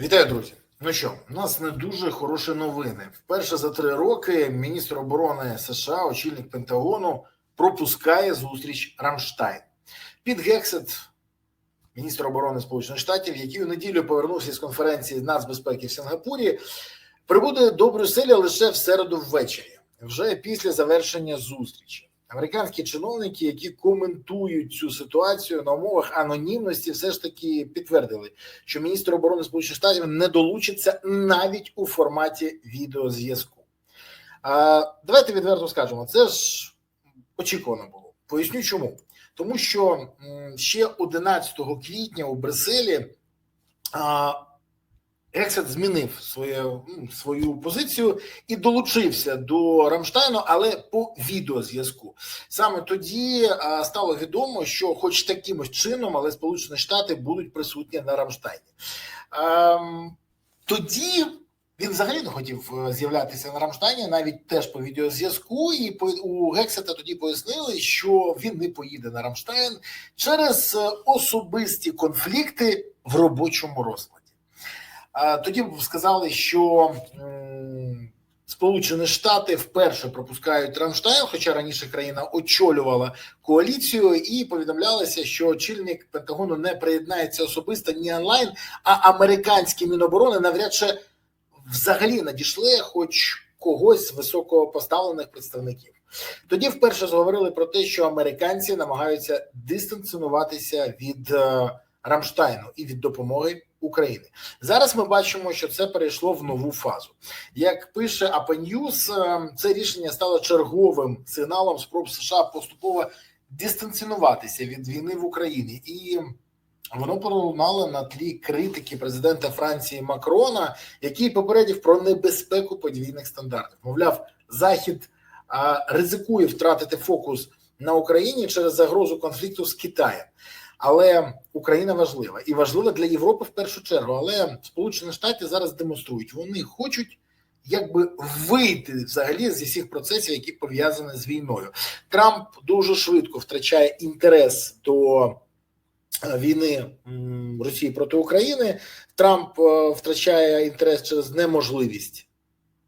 Вітаю, друзі. Ну що, у нас не дуже хороші новини. Вперше за три роки міністр оборони США, очільник Пентагону, пропускає зустріч Рамштайн. Під Гексет, міністр оборони Сполучених Штатів, який у неділю повернувся з конференції нацбезпеки в Сінгапурі, прибуде до Брюсселя лише в середу ввечері, вже після завершення зустрічі. Американські чиновники, які коментують цю ситуацію на умовах анонімності, все ж таки підтвердили, що міністр оборони Сполучених Штатів не долучиться навіть у форматі відеозв'язку. Давайте відверто скажемо, це ж очікувано було. Поясню, чому тому, що ще 11 квітня у Брюсселі а, Гексет змінив своє, свою позицію і долучився до Рамштайну, але по відеозв'язку. Саме тоді стало відомо, що, хоч таким чином, але Сполучені Штати будуть присутні на Рамштайні. Ем, тоді він взагалі не хотів е, з'являтися на Рамштайні, навіть теж по відеозв'язку. І у Гексета тоді пояснили, що він не поїде на Рамштайн через е, особисті конфлікти в робочому розкладі. Тоді сказали, що Сполучені Штати вперше пропускають Рамштайн, хоча раніше країна очолювала коаліцію, і повідомлялося, що очільник Пентагону не приєднається особисто ні онлайн, а американські міноборони навряд чи взагалі надійшли хоч когось з високопоставлених представників. Тоді вперше зговорили про те, що американці намагаються дистанціонуватися від е, Рамштайну і від допомоги України. Зараз ми бачимо, що це перейшло в нову фазу. Як пише е, це рішення стало черговим сигналом спроб США поступово дистанціонуватися від війни в Україні і. Воно пролунало на тлі критики президента Франції Макрона, який попередив про небезпеку подвійних стандартів. Мовляв, захід а, ризикує втратити фокус на Україні через загрозу конфлікту з Китаєм. Але Україна важлива і важлива для Європи в першу чергу. Але Сполучені Штати зараз демонструють, вони хочуть якби вийти взагалі зі всіх процесів, які пов'язані з війною. Трамп дуже швидко втрачає інтерес до е, війни Росії проти України. Трамп е, втрачає інтерес через неможливість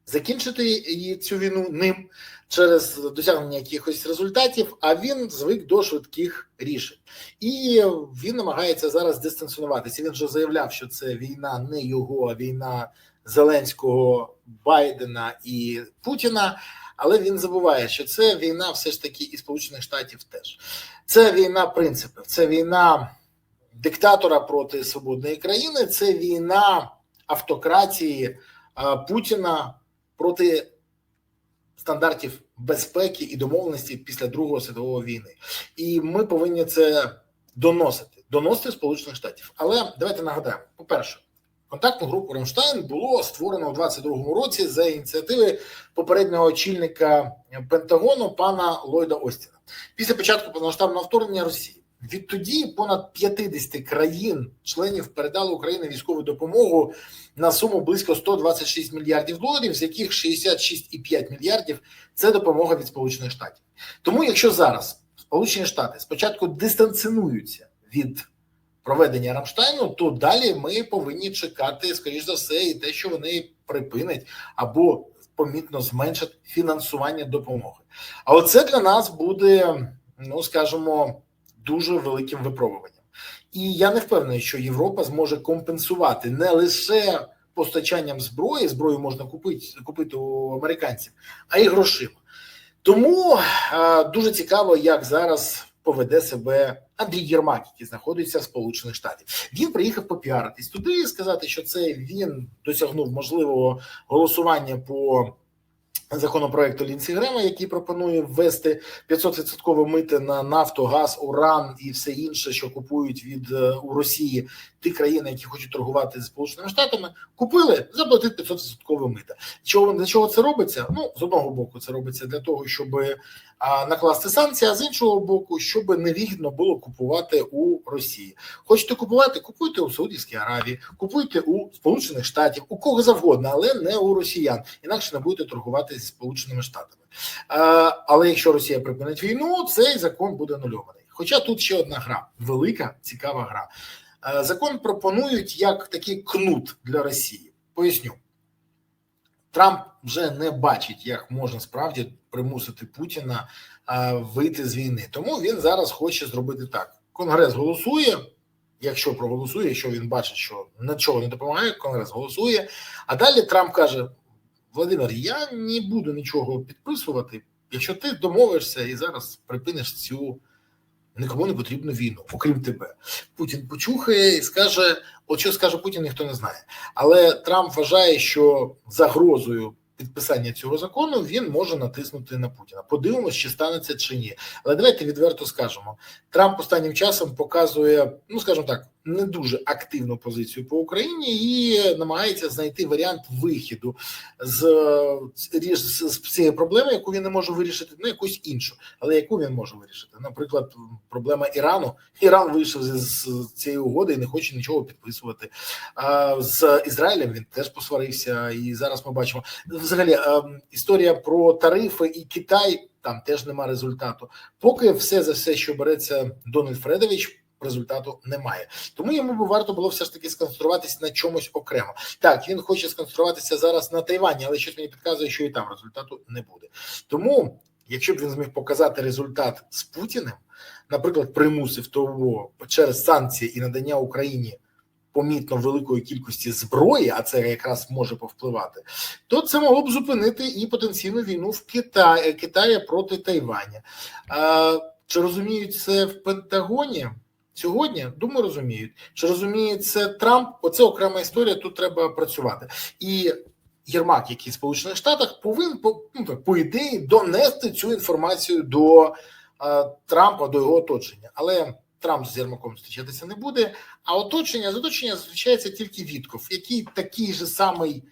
закінчити її цю війну ним через досягнення якихось результатів. А він звик до швидких рішень, і він намагається зараз дистанціонуватися. Він вже заявляв, що це війна не його, а війна Зеленського, Байдена і Путіна. Але він забуває, що це війна, все ж таки, і Сполучених Штатів теж це війна принципів, це війна диктатора проти свободної країни, це війна автократії Путіна проти стандартів безпеки і домовленості після Другої світової війни, і ми повинні це доносити, доносити Сполучених Штатів. Але давайте нагадаємо: по перше. Контактну групу Рамштайн було створено у 22-му році за ініціативи попереднього очільника Пентагону пана Ллойда Остіна. Після початку повномасштабного вторгнення Росії відтоді понад 50 країн членів передали Україні військову допомогу на суму близько 126 мільярдів доларів, з яких 66,5 мільярдів це допомога від Сполучених Штатів. Тому, якщо зараз Сполучені Штати спочатку дистанціонуються від проведення Рамштайну, то далі ми повинні чекати, скоріш за все, і те, що вони припинять або помітно зменшать фінансування допомоги. А оце для нас буде, ну скажімо, дуже великим випробуванням. І я не впевнений, що Європа зможе компенсувати не лише постачанням зброї, зброю можна купити купити у американців, а й грошима. Тому е, дуже цікаво, як зараз поведе себе Андрій Єрмак, який знаходиться в Сполучених Штатів. Він приїхав попіаритись туди і сказати, що це він досягнув можливого голосування по законопроекту Лінсі Грема, який пропонує ввести 500% мити на нафту, газ, уран і все інше, що купують від е, у Росії ті країни, які хочуть торгувати з Сполученими Штатами, купили заплатити 500% мита. Чого для чого це робиться? Ну з одного боку, це робиться для того, щоб а, накласти санкції, а з іншого боку, щоб невигідно було купувати у Росії. Хочете купувати? Купуйте у Саудівській Аравії, купуйте у Сполучених Штатів, у кого завгодно, але не у росіян. Інакше не будете торгувати з Сполученими Штатами. А, але якщо Росія припинить війну, цей закон буде нульований. Хоча тут ще одна гра, велика цікава гра. Е, Закон пропонують як такий кнут для Росії. Поясню. Трамп вже не бачить, як можна справді примусити Путіна е, вийти з війни. Тому він зараз хоче зробити так: Конгрес голосує. Якщо проголосує, якщо він бачить, що нічого не допомагає, Конгрес голосує. А далі Трамп каже: Владимир, я не буду нічого підписувати, якщо ти домовишся і зараз припиниш цю нікому не потрібну війну, окрім тебе. Путін почухає і скаже: от що скаже Путін, ніхто не знає. Але Трамп вважає, що загрозою підписання цього закону він може натиснути на Путіна. Подивимось, чи станеться чи ні. Але давайте відверто скажемо: Трамп останнім часом показує, ну скажімо так, не дуже активну позицію по Україні і намагається знайти варіант вихіду з, з, з цієї проблеми, яку він не може вирішити, на якусь іншу, але яку він може вирішити. Наприклад, проблема Ірану. Іран вийшов з, з цієї угоди і не хоче нічого підписувати. А, з Ізраїлем він теж посварився, і зараз ми бачимо взагалі історія про тарифи і Китай. Там теж нема результату. Поки все за все, що береться Дональд Фредович, результату немає. Тому йому би варто було все ж таки сконцентруватися на чомусь окремо. Так, він хоче сконцентруватися зараз на Тайвані, але щось мені підказує, що і там результату не буде. Тому, якщо б він зміг показати результат з Путіним, наприклад, примусив того через санкції і надання Україні. Помітно великої кількості зброї, а це якраз може повпливати, то це могло б зупинити і потенційну війну в Китаї Китая проти Тайваня. А, Чи розуміють це в Пентагоні? Сьогодні, думаю, розуміють. Чи розуміє це Трамп? Оце окрема історія. Тут треба працювати. І Єрмак, який в Сполучених Штатах, повинен по, ну, по ідеї донести цю інформацію до а, Трампа, до його оточення. Але Трамп з Єрмаком зустрічатися не буде. А оточення з оточення зустрічається тільки Вітков, який такий же самий,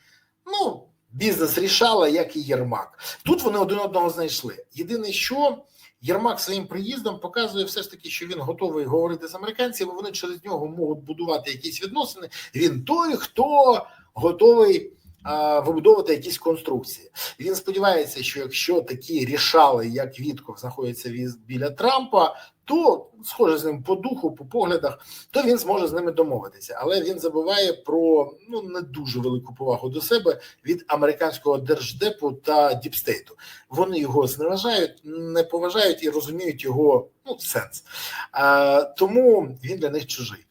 ну. Бізнес рішала, як і Єрмак. Тут вони один одного знайшли. Єдине, що Єрмак своїм приїздом показує все ж таки, що він готовий говорити з американцями. Вони через нього можуть будувати якісь відносини. Він той, хто готовий а, вибудовувати якісь конструкції. Він сподівається, що якщо такі рішали, як Вітков, знаходяться біля Трампа, то схоже з ним по духу, по поглядах, то він зможе з ними домовитися. Але він забуває про ну не дуже велику повагу до себе від американського держдепу та діпстейту. Вони його зневажають, не поважають і розуміють його ну сенс. А, Тому він для них чужий.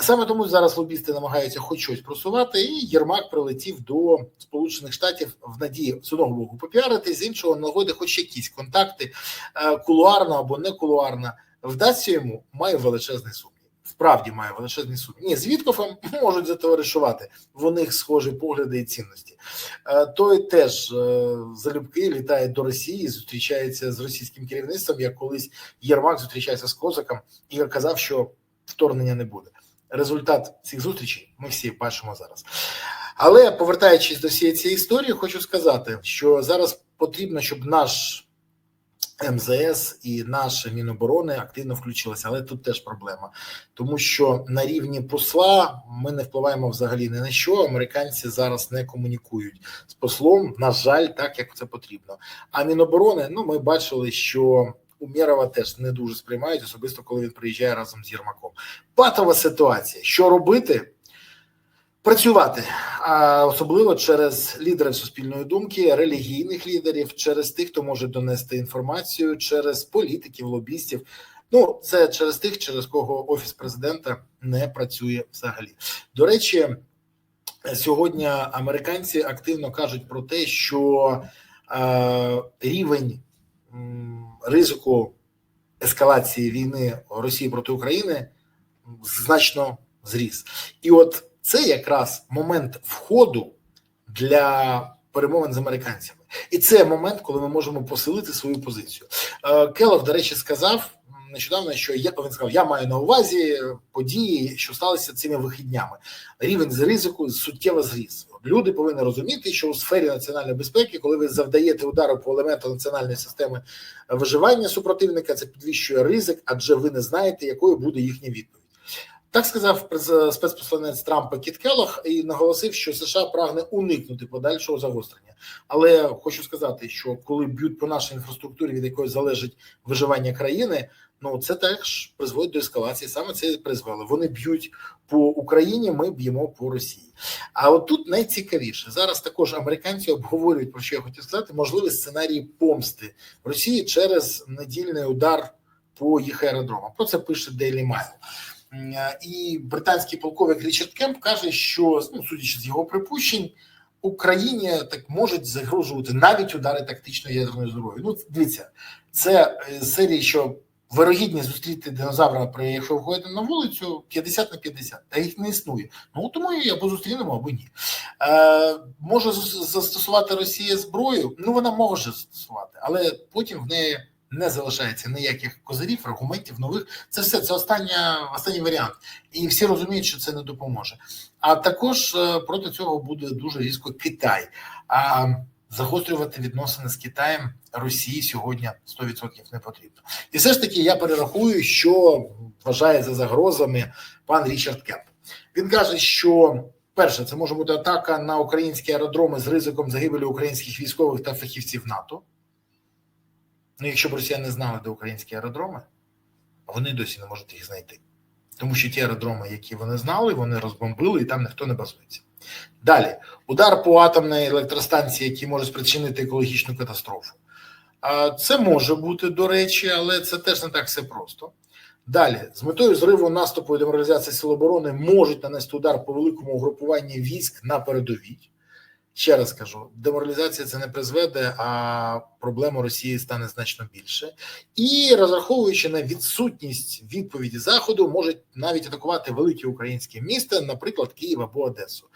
Саме тому зараз лобісти намагаються хоч щось просувати, і Єрмак прилетів до Сполучених Штатів в надії з одного боку попіарити, з іншого нагоди, хоч якісь контакти кулуарно або не кулуарно. Вдасться йому має величезний сумнів. Справді має величезний сумнів. Ні, з Віткофом можуть затоваришувати. В них схожі погляди і цінності. Той теж залюбки літає до Росії, зустрічається з російським керівництвом. Як колись Єрмак зустрічається з Козаком і казав, що вторгнення не буде. Результат цих зустрічей ми всі бачимо зараз. Але повертаючись до всієї цієї історії, хочу сказати, що зараз потрібно, щоб наш МЗС і наше Міноборони активно включилися, але тут теж проблема, тому що на рівні посла ми не впливаємо взагалі ні на що. Американці зараз не комунікують з послом. На жаль, так як це потрібно. А Міноборони, ну ми бачили, що. Умєрова теж не дуже сприймають, особисто коли він приїжджає разом з Єрмаком. Патова ситуація. Що робити? Працювати, а особливо через лідерів суспільної думки, релігійних лідерів, через тих, хто може донести інформацію, через політиків, лобістів. Ну, це через тих, через кого офіс президента не працює взагалі. До речі, сьогодні американці активно кажуть про те, що е, рівень ризику ескалації війни Росії проти України значно зріс, і от це якраз момент входу для перемовин з американцями, і це момент, коли ми можемо посилити свою позицію. Келов, до речі, сказав нещодавно, що я він сказав, я маю на увазі події, що сталися цими вихіднями. Рівень з ризику суттєво зріс. Люди повинні розуміти, що у сфері національної безпеки, коли ви завдаєте удару по елементу національної системи виживання супротивника, це підвищує ризик, адже ви не знаєте, якою буде їхня відповідь. Так сказав спецпосланець Трампа Кіт Келлог і наголосив, що США прагне уникнути подальшого загострення. Але хочу сказати, що коли б'ють по нашій інфраструктурі, від якої залежить виживання країни, ну це теж призводить до ескалації. Саме це і призвело. Вони б'ють по Україні, ми б'ємо по Росії. А от тут найцікавіше зараз також американці обговорюють про що я хотів сказати, можливий сценарій помсти Росії через недільний удар по їх аеродромам. Про це пише Daily Mail. Е, І британський полковник Річард Кемп каже, що ну, судячи з його припущень, Україні так можуть загрожувати навіть удари тактичної ядерної зброї. Ну, дивіться, це е, з серії, що вирогідність зустріти динозавра, при якщо виходити на вулицю, 50 на 50, та їх не існує. Ну тому і або зустрінемо, або ні. Е, може застосувати Росія зброю? Ну вона може застосувати, але потім в неї не залишається ніяких козирів, аргументів нових. Це все це остання, останній варіант, і всі розуміють, що це не допоможе. А також е, проти цього буде дуже різко Китай. А загострювати відносини з Китаєм Росії сьогодні 100% не потрібно. І все ж таки я перерахую, що вважає за загрозами пан Річард Кемп. Він каже, що перше, це може бути атака на українські аеродроми з ризиком загибелі українських військових та фахівців НАТО. Ну, якщо б росіяни знали, де українські аеродроми, вони досі не можуть їх знайти. Тому що ті аеродроми, які вони знали, вони розбомбили і там ніхто не базується. Далі удар по атомній електростанції, який може спричинити екологічну катастрофу. Це може бути, до речі, але це теж не так все просто. Далі, з метою зриву наступу і деморалізації сил оборони можуть нанести удар по великому угрупуванні військ на передовій. Ще раз кажу: деморалізація це не призведе, а проблема Росії стане значно більше. І розраховуючи на відсутність відповіді Заходу, можуть навіть атакувати великі українські міста, наприклад, Київ або Одесу.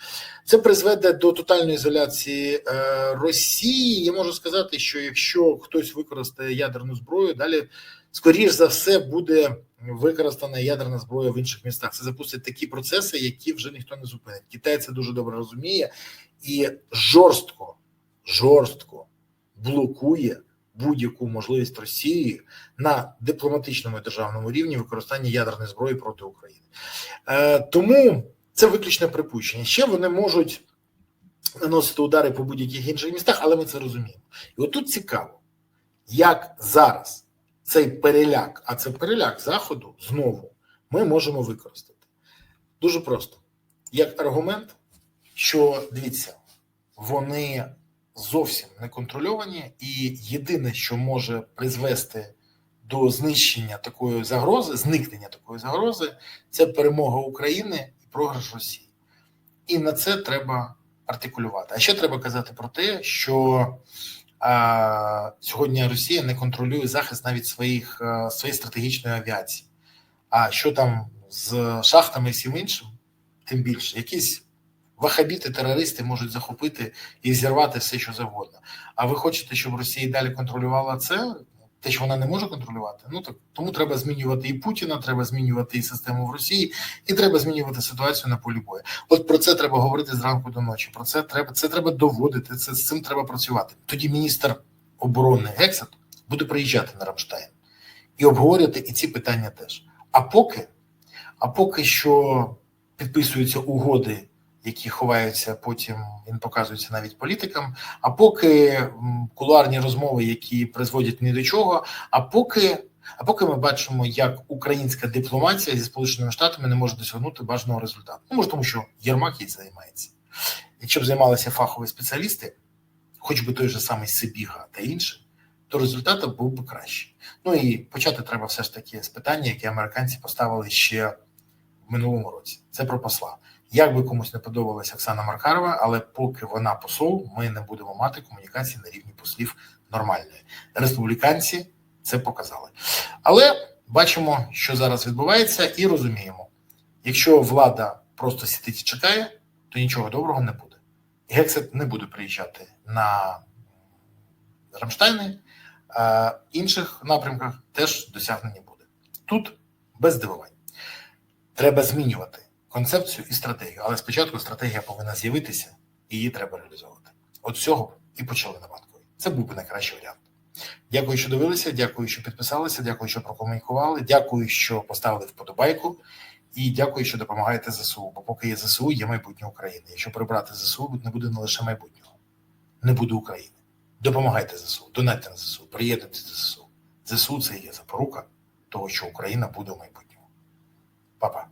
Це призведе до тотальної ізоляції е, Росії. Я можу сказати, що якщо хтось використає ядерну зброю, далі скоріш за все буде використана ядерна зброя в інших містах. Це запустить такі процеси, які вже ніхто не зупинить. Китай це дуже добре розуміє і жорстко, жорстко блокує будь-яку можливість Росії на дипломатичному і державному рівні використання ядерної зброї проти України. Е, тому це виключне припущення. Ще вони можуть наносити удари по будь-яких інших містах, але ми це розуміємо. І отут цікаво, як зараз цей переляк, а це переляк заходу знову ми можемо використати. Дуже просто як аргумент, що дивіться, вони зовсім не контрольовані, і єдине, що може призвести до знищення такої загрози, зникнення такої загрози, це перемога України і програш Росії. І на це треба артикулювати. А ще треба казати про те, що сьогодні Росія не контролює захист навіть своїх своєї стратегічної авіації. А що там з шахтами і всім іншим, тим більше якісь вахабіти, терористи можуть захопити і зірвати все, що завгодно. А ви хочете, щоб Росія далі контролювала це? Те, що вона не може контролювати, ну так тому треба змінювати і Путіна, треба змінювати і систему в Росії, і треба змінювати ситуацію на полі бою. От про це треба говорити зранку до ночі. Про це треба це треба доводити. Це з цим треба працювати. Тоді міністр оборони Гексет буде приїжджати на Рамштайн і обговорювати і ці питання теж. А поки, а поки що підписуються угоди які ховаються, потім він показується навіть політикам. А поки кулуарні розмови, які призводять ні до чого. А поки, а поки ми бачимо, як українська дипломатія зі сполученими штатами не може досягнути бажаного результату. Ну може, тому що Єрмак їй займається. Якщо б займалися фахові спеціалісти, хоч би той же самий Сибіга та інші, то результат був би кращий. Ну і почати треба все ж таки з питання, яке американці поставили ще в минулому році. Це про посла. Як би комусь не подобалася Оксана Маркарова, але поки вона посол, ми не будемо мати комунікації на рівні послів нормальної. Республіканці це показали. Але бачимо, що зараз відбувається, і розуміємо, якщо влада просто сидить і чекає, то нічого доброго не буде. Гексет не буде приїжджати на Рамштайни, а інших напрямках теж досягнення буде. Тут без здивувань. Треба змінювати концепцію і стратегію. Але спочатку стратегія повинна з'явитися і її треба реалізовувати. От цього і почали на банковій. Це був би найкращий варіант. Дякую, що дивилися. Дякую, що підписалися. Дякую, що прокомунікували. Дякую, що поставили вподобайку. І дякую, що допомагаєте ЗСУ. Бо поки є ЗСУ, є майбутнє України. Якщо прибрати ЗСУ, не буде не лише майбутнього, не буде України. Допомагайте ЗСУ, донайте на ЗСУ, приєднуйтесь до ЗСУ. ЗСУ це є запорука того, що Україна буде в майбутньому. Па-па.